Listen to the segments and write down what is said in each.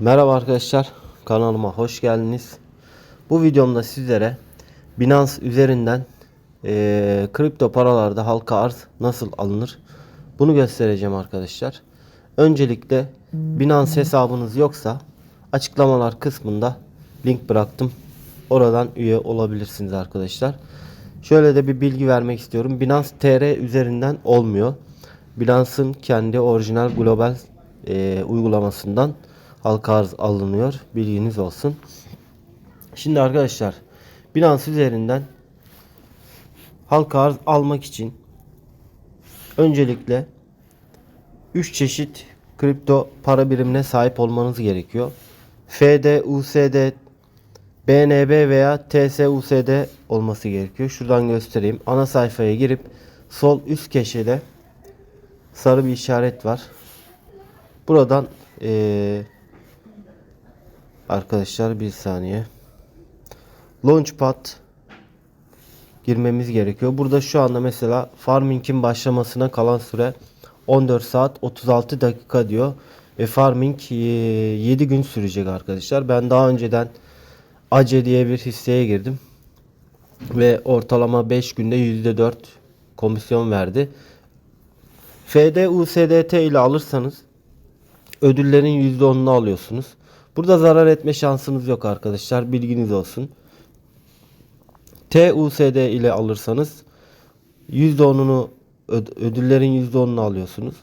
Merhaba arkadaşlar kanalıma hoş geldiniz. Bu videomda sizlere Binance üzerinden eee, kripto paralarda halka arz nasıl alınır bunu göstereceğim arkadaşlar. Öncelikle Binance hesabınız yoksa açıklamalar kısmında link bıraktım. Oradan üye olabilirsiniz arkadaşlar. Şöyle de bir bilgi vermek istiyorum. Binance TR üzerinden olmuyor. Binance'ın kendi orijinal global eee, uygulamasından halka arz alınıyor. Bilginiz olsun. Şimdi arkadaşlar Binance üzerinden halka arz almak için öncelikle 3 çeşit kripto para birimine sahip olmanız gerekiyor. FD, USD, BNB veya TSUSD olması gerekiyor. Şuradan göstereyim. Ana sayfaya girip sol üst köşede sarı bir işaret var. Buradan eee Arkadaşlar bir saniye. Launchpad girmemiz gerekiyor. Burada şu anda mesela farming'in başlamasına kalan süre 14 saat 36 dakika diyor. Ve farming e, 7 gün sürecek arkadaşlar. Ben daha önceden ACE diye bir hisseye girdim. Ve ortalama 5 günde %4 komisyon verdi. FD USDT ile alırsanız ödüllerin %10'unu alıyorsunuz. Burada zarar etme şansınız yok arkadaşlar. Bilginiz olsun. TUSD ile alırsanız %10'unu öd- ödüllerin %10'unu alıyorsunuz.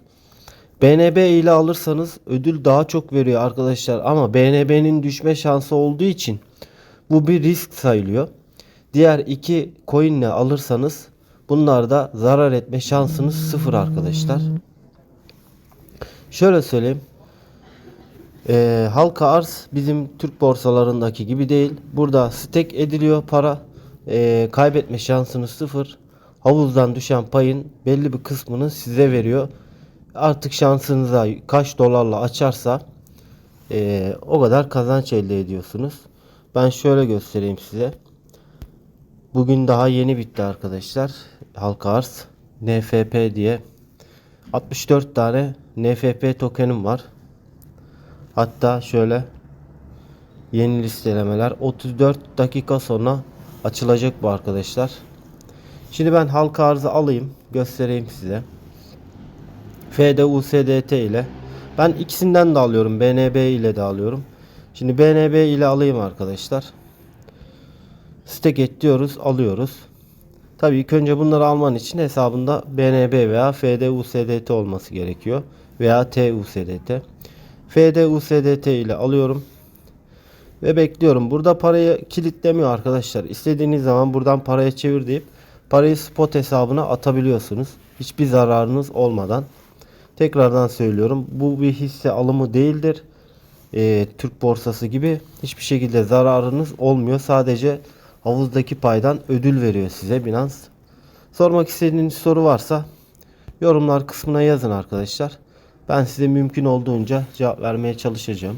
BNB ile alırsanız ödül daha çok veriyor arkadaşlar ama BNB'nin düşme şansı olduğu için bu bir risk sayılıyor. Diğer iki coin ile alırsanız bunlarda zarar etme şansınız sıfır arkadaşlar. Şöyle söyleyeyim. Ee, halka arz bizim Türk borsalarındaki gibi değil. Burada stake ediliyor para. Ee, kaybetme şansınız sıfır. Havuzdan düşen payın belli bir kısmını size veriyor. Artık şansınıza kaç dolarla açarsa ee, o kadar kazanç elde ediyorsunuz. Ben şöyle göstereyim size. Bugün daha yeni bitti arkadaşlar. Halka arz. NFP diye. 64 tane NFP tokenim var. Hatta şöyle yeni listelemeler 34 dakika sonra açılacak bu arkadaşlar. Şimdi ben halka arzı alayım göstereyim size. FDUSDT ile ben ikisinden de alıyorum. BNB ile de alıyorum. Şimdi BNB ile alayım arkadaşlar. Stake et diyoruz, alıyoruz. Tabii ilk önce bunları alman için hesabında BNB veya FDUSDT olması gerekiyor veya TUSDT. FDUSDT ile alıyorum. Ve bekliyorum. Burada parayı kilitlemiyor arkadaşlar. İstediğiniz zaman buradan paraya çevir deyip parayı spot hesabına atabiliyorsunuz. Hiçbir zararınız olmadan. Tekrardan söylüyorum. Bu bir hisse alımı değildir. Ee, Türk borsası gibi hiçbir şekilde zararınız olmuyor. Sadece havuzdaki paydan ödül veriyor size Binance. Sormak istediğiniz soru varsa yorumlar kısmına yazın arkadaşlar. Ben size mümkün olduğunca cevap vermeye çalışacağım.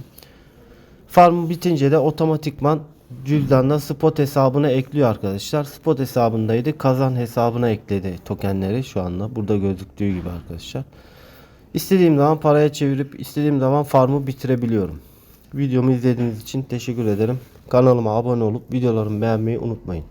Farm bitince de otomatikman cüzdandan spot hesabına ekliyor arkadaşlar. Spot hesabındaydı. Kazan hesabına ekledi tokenleri şu anda. Burada gözüktüğü gibi arkadaşlar. İstediğim zaman paraya çevirip istediğim zaman farmı bitirebiliyorum. Videomu izlediğiniz için teşekkür ederim. Kanalıma abone olup videolarımı beğenmeyi unutmayın.